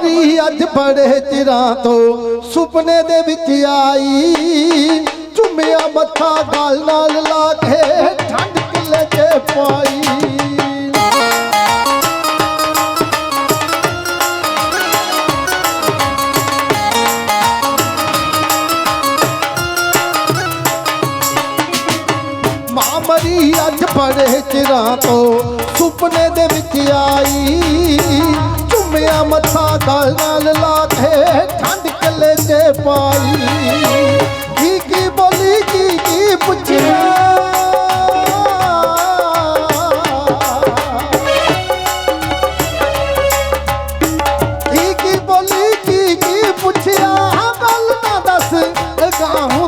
ਭਰੀ ਅੱਜ ਬੜੇ ਚਿਰਾਂ ਤੋਂ ਸੁਪਨੇ ਦੇ ਵਿੱਚ ਆਈ। ਚੁੰਮਿਆ ਮੱਥਾ ਗਾਲ ਨਾਲ ਲਾ ਕੇ ਠੰਡ ਕਿਲੇ ਤੇ ਪਾਈ। ਮਾਮਰੀ ਅੱਜ ਬੜੇ ਚਿਰਾਂ ਤੋਂ ਸੁਪਨੇ ਦੇ ਵਿੱਚ ਆਈ। ਘੁੰਮਿਆ ਮੱਥਾ ਗਲ ਨਾਲ ਲਾ ਕੇ ਠੰਡ ਕੱਲੇ ਤੇ ਪਾਈ। ਕੀ ਕੀ ਬੋਲੀ, ਕੀ ਕੀ ਪੁੱਛਿਆ? ਪੁੱਛਿਆ? ਗੱਲ ਨਾ ਦੱਸ ਗਾਹੂ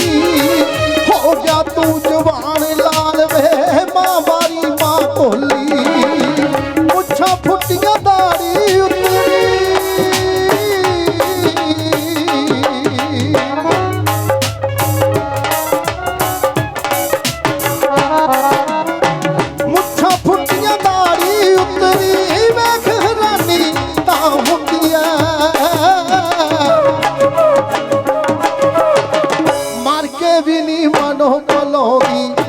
You.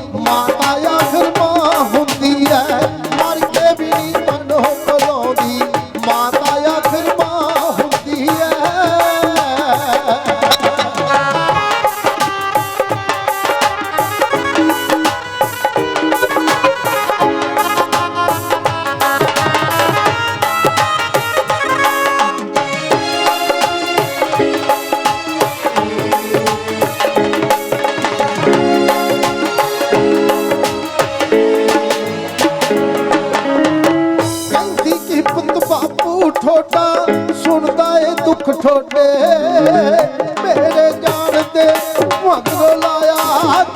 মগলায়া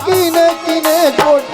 কিনে কিনে গোট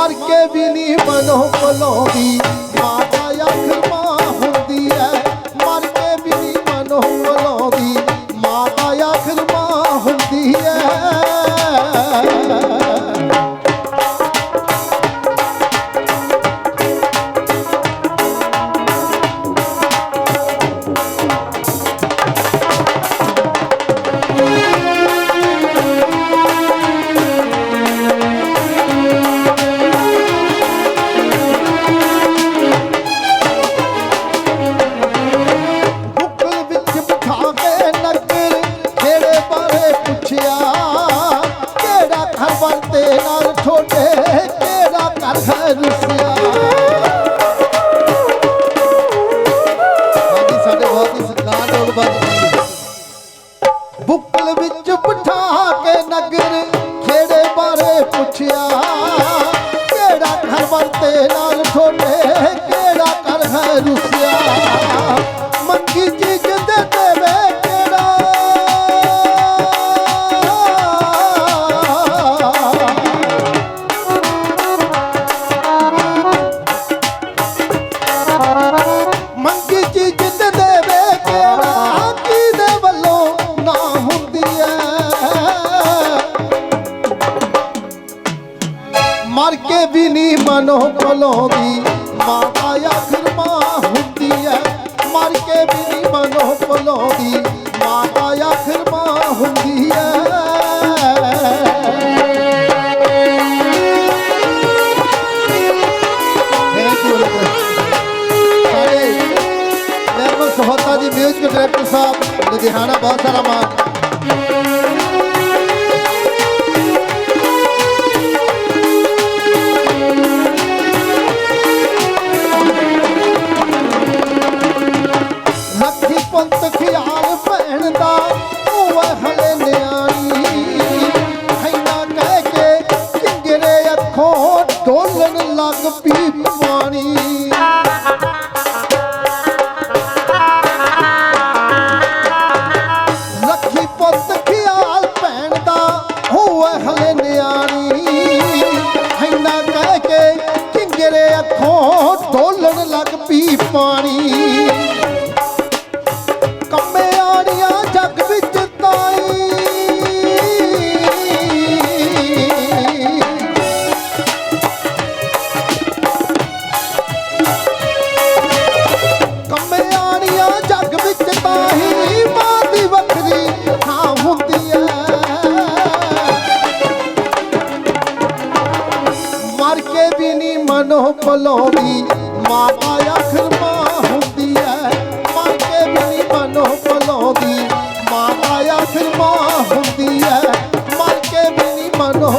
ਹਾਰ ਕੇ ਵੀ ਨਹੀਂ ਮਨੋਂ ਪਲੋਵੀ ਮਾਤਾ ਅੱਖ ਸਾਡੇ ਬਹੁਤ ਬੁੱਕਲ ਵਿੱਚ ਬਿਠਾ ਕੇ ਨਗਰ ਖੇੜੇ ਬਾਰੇ ਪੁੱਛਿਆ, ਕਿਹੜਾ ਘਰ ਵਰ ਤੇ ਨਾਲ ਛੋਟੇ ਦਿਲੋਂ ਭਲੋਂਦੀ ਮਾਤਾ ਆਖਰ ਮਾਂ ਹੁੰਦੀ ਐ। ਮਰ ਕੇ ਵੀ ਨਹੀਂ ਮਨੋਂ ਭਲੋਂਦੀ ਮਾਤਾ ਆਖਰ ਮਾਂ ਹੁੰਦੀ ਐ। ਸਹੋਤਾ ਜੀ ਮਿਊਜ਼ਿਕ ਡਾਇਰੈਕਟਰ ਸਾਹਿਬ, ਲੁਧਿਆਣਾ, ਬਹੁਤ ਸਾਰਾ ਮਾਨ ਲੱਖੀ ਪੁੱਤ ਖਿਆਲ ਭੈਣ ਦਾ ਹੋਵੇ ਹਲੇ ਨਿਆਣੀ। ਹੈਨਾ ਕਹਿ ਕੇ ਕਿੰਗਰੇ ਅੱਖੋਂ ਡੋਲਣ ਲੱਗ ਪੀ ਪਾਣੀ। ਮਨੋ ਪਲਾਉਂਦੀ ਮਾਤਾ ਆਖਰ ਮਾਂ ਹੁੰਦੀ ਐ। ਮਰ ਕੇ ਵੀ ਨਹੀਂ ਮਨੋ ਪਲਾਉਂਦੀ ਮਾਤਾ ਆਖਰ ਮਾਂ ਹੁੰਦੀ ਐ। ਮਰ ਕੇ ਵੀ ਨਹੀਂ ਮਨੋ